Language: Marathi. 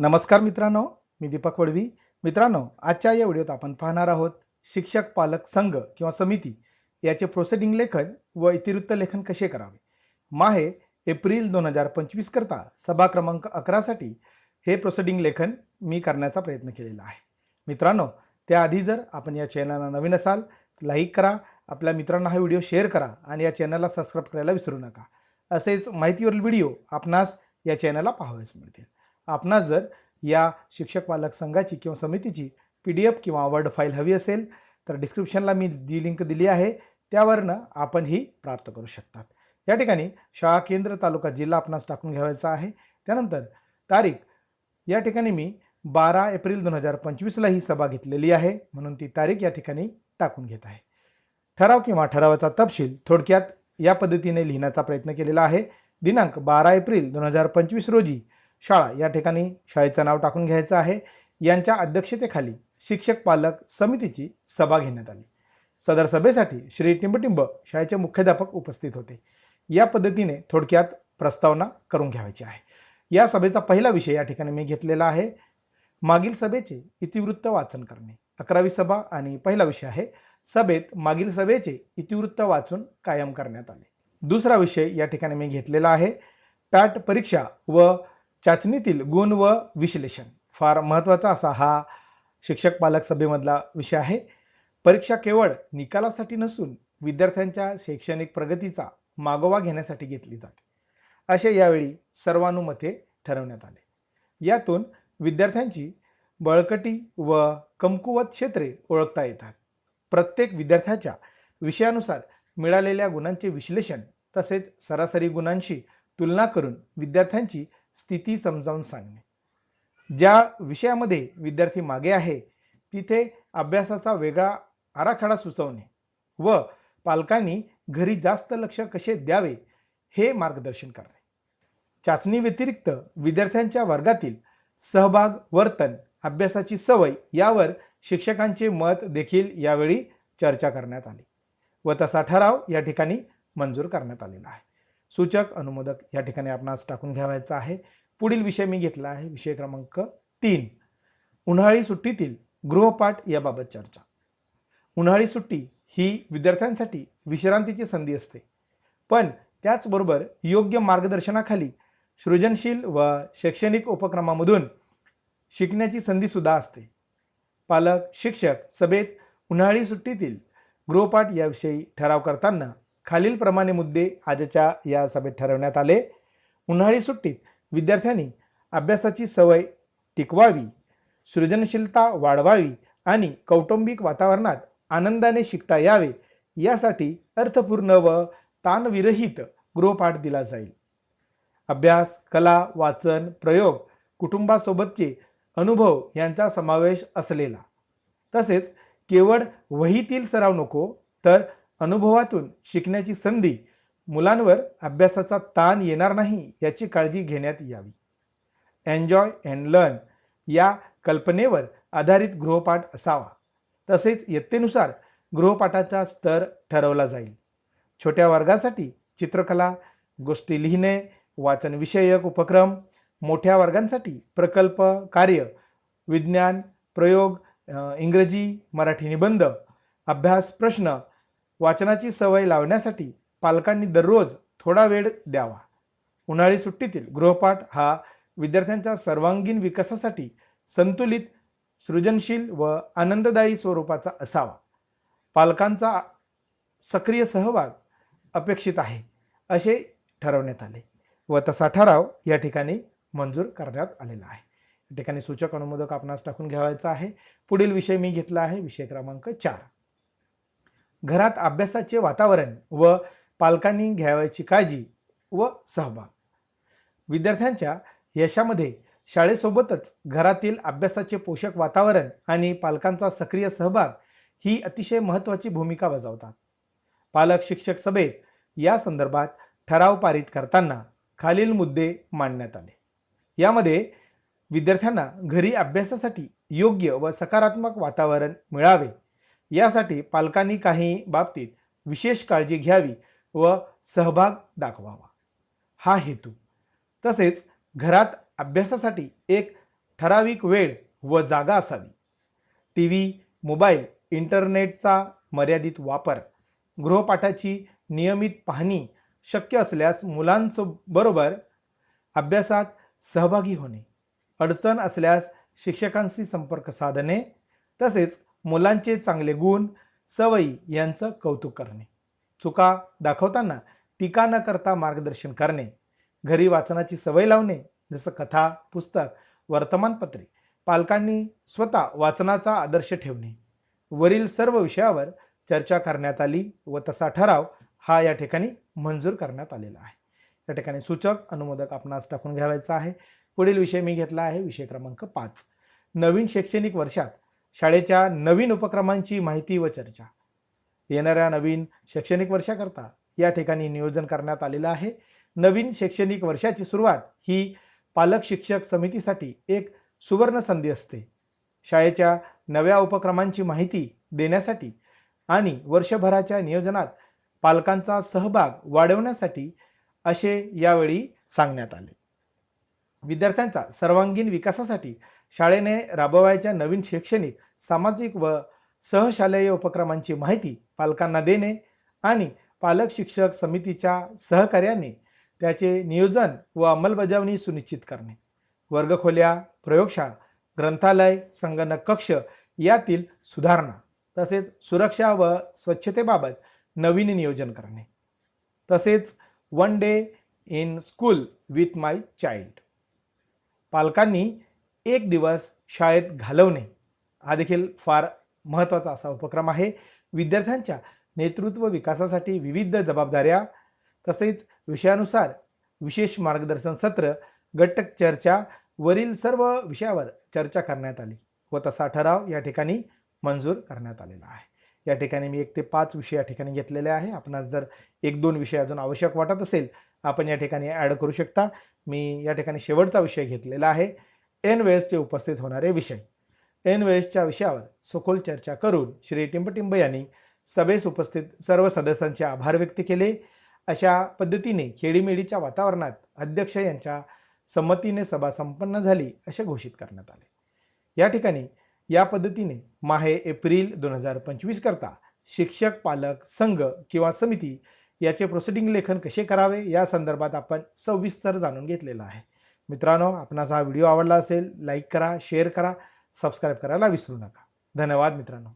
नमस्कार मित्रांनो मी दीपक वडवी. मित्रांनो आजच्या या व्हिडिओत आपण पाहणार आहोत शिक्षक पालक संघ किंवा समिती याचे प्रोसेडिंग लेखन व इतिवृत्त लेखन कसे करावे? माहे एप्रिल दोन हजार पंचवीस करता सभा क्रमांक अकरासाठी हे प्रोसेडिंग लेखन मी करण्याचा प्रयत्न केलेला आहे. मित्रांनो त्याआधी जर आपण या चॅनलला नवीन असाल लाईक करा आपल्या मित्रांना हा व्हिडिओ शेअर करा आणि या चॅनलला सबस्क्राईब करायला विसरू नका. असेच माहितीवरील व्हिडिओ आपणास या चॅनलला पाहावयास मिळतील. आपणास जर या शिक्षक पालक संघाची किंवा समितीची पी डी एफ किंवा वर्ड फाईल हवी असेल तर डिस्क्रिप्शनला मी जी लिंक दिली आहे त्यावरनं आपण ही प्राप्त करू शकतात. या ठिकाणी शाळा केंद्र तालुका जिल्हा आपणास टाकून घ्यावायचा आहे. त्यानंतर तारीख या ठिकाणी मी बारा एप्रिल दोन हजार पंचवीसला ही सभा घेतलेली आहे म्हणून ती तारीख या ठिकाणी टाकून घेत आहे. ठराव किंवा ठरावाचा तपशील थोडक्यात या पद्धतीने लिहिण्याचा प्रयत्न केलेला आहे. दिनांक बारा एप्रिल दोन हजार पंचवीस रोजी शाळा या ठिकाणी शाळेचं नाव टाकून घ्यायचं आहे. यांच्या अध्यक्षतेखाली शिक्षक पालक समितीची सभा घेण्यात आली. सदर सभेसाठी श्री टिंबटिंब शाळेचे मुख्याध्यापक उपस्थित होते. या पद्धतीने थोडक्यात प्रस्तावना करून घ्यायची आहे. या सभेचा पहिला विषय या ठिकाणी मी घेतलेला आहे. मागील सभेचे इतिवृत्त वाचन करणे. अकरावी सभा आणि पहिला विषय आहे. सभेत मागील सभेचे इतिवृत्त वाचून कायम करण्यात आले. दुसरा विषय या ठिकाणी मी घेतलेला आहे. पॅट परीक्षा व चाचणीतील गुण व विश्लेषण. फार महत्त्वाचा असा हा शिक्षक पालक सभेमधला विषय आहे. परीक्षा केवळ निकालासाठी नसून विद्यार्थ्यांच्या शैक्षणिक प्रगतीचा मागोवा घेण्यासाठी घेतली जाते. असे यावेळी सर्वानुमते ठरवण्यात आले. यातून विद्यार्थ्यांची बळकटी व कमकुवत क्षेत्रे ओळखता येतात. प्रत्येक विद्यार्थ्याच्या विषयानुसार मिळालेल्या गुणांचे विश्लेषण तसेच सरासरी गुणांशी तुलना करून विद्यार्थ्यांची स्थिती समजावून सांगणे. ज्या विषयामध्ये विद्यार्थी मागे आहे तिथे अभ्यासाचा वेगळा आराखडा सुचवणे व पालकांनी घरी जास्त लक्ष कसे द्यावे हे मार्गदर्शन करणे. चाचणी व्यतिरिक्त विद्यार्थ्यांच्या वर्गातील सहभाग वर्तन अभ्यासाची सवय यावर शिक्षकांचे मत देखील यावेळी चर्चा करण्यात आली व तसा ठराव या ठिकाणी मंजूर करण्यात आलेला आहे. सूचक अनुमोदक या ठिकाणी आपणास टाकून घ्यावायचा आहे. पुढील विषय मी घेतला आहे विषय क्रमांक तीन. उन्हाळी सुट्टीतील गृहपाठ याबाबत चर्चा. उन्हाळी सुट्टी ही विद्यार्थ्यांसाठी विश्रांतीची संधी असते. पण त्याचबरोबर योग्य मार्गदर्शनाखाली सृजनशील व शैक्षणिक उपक्रमामधून शिकण्याची संधीसुद्धा असते. पालक शिक्षक सभेत उन्हाळी सुट्टीतील गृहपाठ याविषयी ठराव करताना खालीलप्रमाणे मुद्दे आजच्या या सभेत ठरवण्यात आले. उन्हाळी सुट्टीत विद्यार्थ्यांनी अभ्यासाची सवय टिकवावी सृजनशीलता वाढवावी आणि कौटुंबिक वातावरणात आनंदाने शिकता यावे यासाठी अर्थपूर्ण व ताणविरहित गृहपाठ दिला जाईल. अभ्यास कला वाचन प्रयोग कुटुंबासोबतचे अनुभव यांचा समावेश असलेला. तसेच केवळ वहीतील सराव नको तर अनुभवातून शिकण्याची संधी मुलांवर अभ्यासाचा ताण येणार नाही याची काळजी घेण्यात यावी. एन्जॉय अँड लर्न या कल्पनेवर आधारित गृहपाठ असावा. तसेच इयत्तेनुसार गृहपाठाचा स्तर ठरवला जाईल. छोट्या वर्गासाठी चित्रकला गोष्टी लिहिणे वाचनविषयक उपक्रम मोठ्या वर्गांसाठी प्रकल्प कार्य विज्ञान प्रयोग इंग्रजी मराठी निबंध अभ्यास प्रश्न वाचनाची सवय लावण्यासाठी पालकांनी दररोज थोडा वेळ द्यावा. उन्हाळी सुट्टीतील गृहपाठ हा विद्यार्थ्यांच्या सर्वांगीण विकासासाठी संतुलित सृजनशील व आनंददायी स्वरूपाचा असावा. पालकांचा सक्रिय सहभाग अपेक्षित आहे असे ठरवण्यात आले व तसा ठराव या ठिकाणी मंजूर करण्यात आलेला आहे. या ठिकाणी सूचक अनुमोदक आपणास टाकून घ्यावायचा आहे. पुढील विषय मी घेतला आहे विषय क्रमांक चार. घरात अभ्यासाचे वातावरण व पालकांनी घ्यावयाची काळजी व सहभाग. विद्यार्थ्यांच्या यशामध्ये शाळेसोबतच घरातील अभ्यासाचे पोषक वातावरण आणि पालकांचा सक्रिय सहभाग ही अतिशय महत्त्वाची भूमिका बजावतात. पालक शिक्षक सभेत या संदर्भात ठराव पारित करताना खालील मुद्दे मांडण्यात आले. यामध्ये विद्यार्थ्यांना घरी अभ्यासासाठी योग्य व सकारात्मक वातावरण मिळावे यासाठी पालकांनी काही बाबतीत विशेष काळजी घ्यावी व सहभाग दाखवावा. हा हेतू. तसेच घरात अभ्यासासाठी एक ठराविक वेळ व जागा असावी. टी व्ही मोबाईल इंटरनेटचा मर्यादित वापर गृहपाठाची नियमित पाहणी शक्य असल्यास मुलांबरोबर अभ्यासात सहभागी होणे अडचण असल्यास शिक्षकांशी संपर्क साधणे तसेच मुलांचे चांगले गुण सवयी यांचं कौतुक करणे. चुका दाखवताना टीका न करता मार्गदर्शन करणे. घरी वाचनाची सवय लावणे जसं कथा पुस्तक वर्तमानपत्रे पालकांनी स्वतः वाचनाचा आदर्श ठेवणे. वरील सर्व विषयावर चर्चा करण्यात आली व तसा ठराव हा या ठिकाणी मंजूर करण्यात आलेला आहे. या ठिकाणी सूचक अनुमोदक आपणास टाकून घ्यावायचा आहे. पुढील विषय मी घेतला आहे विषय क्रमांक पाच. नवीन शैक्षणिक वर्षात शाळेच्या नवीन उपक्रमांची माहिती व चर्चा. येणाऱ्या नवीन शैक्षणिक वर्षाकरता या ठिकाणी नियोजन करण्यात आलेलं आहे. नवीन शैक्षणिक वर्षाची सुरुवात ही पालक शिक्षक समितीसाठी एक सुवर्ण संधी असते. शाळेच्या नव्या उपक्रमांची माहिती देण्यासाठी आणि वर्षभराच्या नियोजनात पालकांचा सहभाग वाढवण्यासाठी असे यावेळी सांगण्यात आले. विद्यार्थ्यांचा सर्वांगीण विकासासाठी शाळेने राबवायच्या नवीन शैक्षणिक सामाजिक व सहशालेय उपक्रमांची माहिती पालकांना देणे आणि पालक शिक्षक समितीच्या सहकार्याने त्याचे नियोजन व अंमलबजावणी सुनिश्चित करणे. वर्गखोल्या प्रयोगशाळा ग्रंथालय संगणक कक्ष यातील सुधारणा तसेच सुरक्षा व स्वच्छतेबाबत नवीन नियोजन करणे. तसेच one day in school with my child. पालकांनी एक दिवस शाळेत घालवणे हा देखील फार महत्त्वाचा असा उपक्रम आहे. विद्यार्थ्यांच्या नेतृत्व विकासासाठी विविध जबाबदाऱ्या तसेच विषयानुसार विशेष मार्गदर्शन सत्र गट चर्चा वरील सर्व विषयावर चर्चा करण्यात आली व तसा ठराव या ठिकाणी मंजूर करण्यात आलेला आहे. या ठिकाणी मी एक ते पाच विषय या ठिकाणी घेतलेले आहे. आपणास जर एक दोन विषय अजून आवश्यक वाटत असेल आपण या ठिकाणी ॲड करू शकता. मी या ठिकाणी शेवटचा विषय घेतलेला आहे. एन वेळेसचे उपस्थित होणारे विषय. एन वेळेसच्या विषयावर सखोल चर्चा करून श्री टिंबटिंब यांनी सभेस उपस्थित सर्व सदस्यांचे आभार व्यक्त केले. अशा पद्धतीने खेडीमेडीच्या वातावरणात अध्यक्ष यांच्या संमतीने सभा संपन्न झाली असे घोषित करण्यात आले. या ठिकाणी या पद्धतीने माहे एप्रिल दोन हजार पंचवीस करता शिक्षक पालक संघ किंवा समिती याचे प्रोसिडिंग लेखन कसे करावे या संदर्भात आपण सविस्तर जाणून घेतलेलं आहे. मित्रांनो आपणास हा व्हिडिओ आवडला असेल लाईक करा शेअर करा सबस्क्राईब करायला विसरू नका. धन्यवाद मित्रांनो.